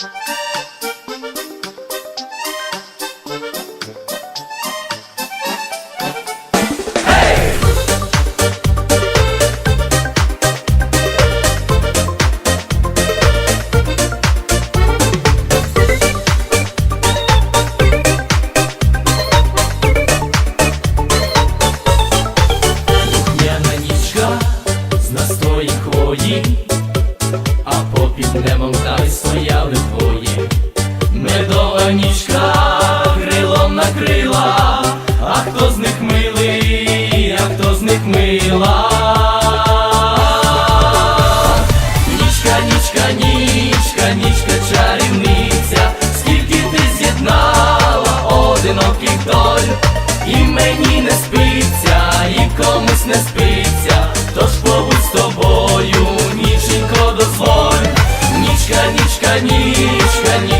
Духмяна нічка з настої хвої, них мила. Нічка, нічка, нічка, нічка, чарівниця, скільки ти з'єднала одиноких доль, і мені не спиться, і комусь не спиться, тож побудь з тобою, ніченько дозволь. Нічка, нічка, нічка, нічка,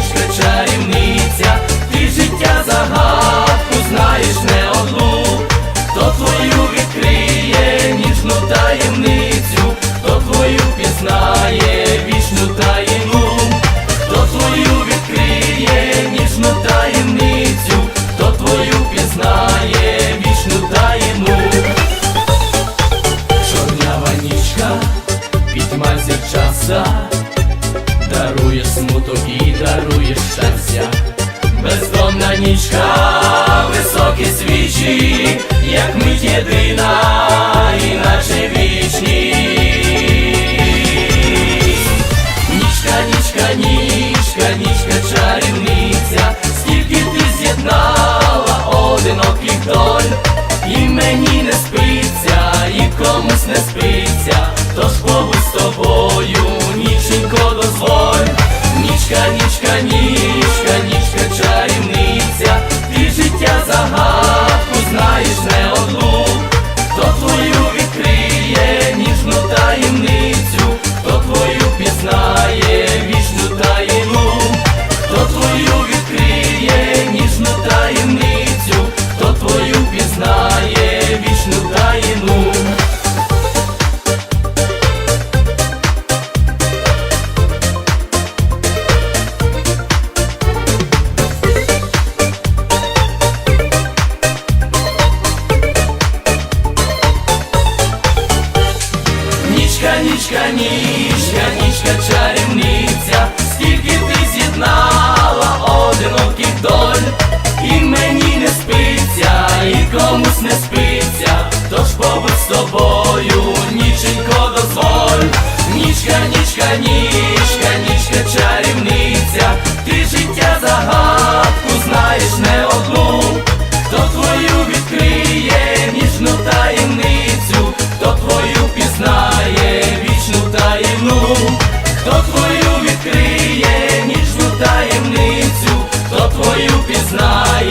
зірчаса, дарує смуток і дарує щастя. бездомна нічка, Нічка, нічка, нічка, нічка, чарівниця, скільки ти з'єднала одиноких доль, і мені не спиться, і комусь не спиться, тож побудь з тобою, ніченько дозволь, нічка, нічка, нічка. відкриє ніжну таємницю, хто твою пізнає.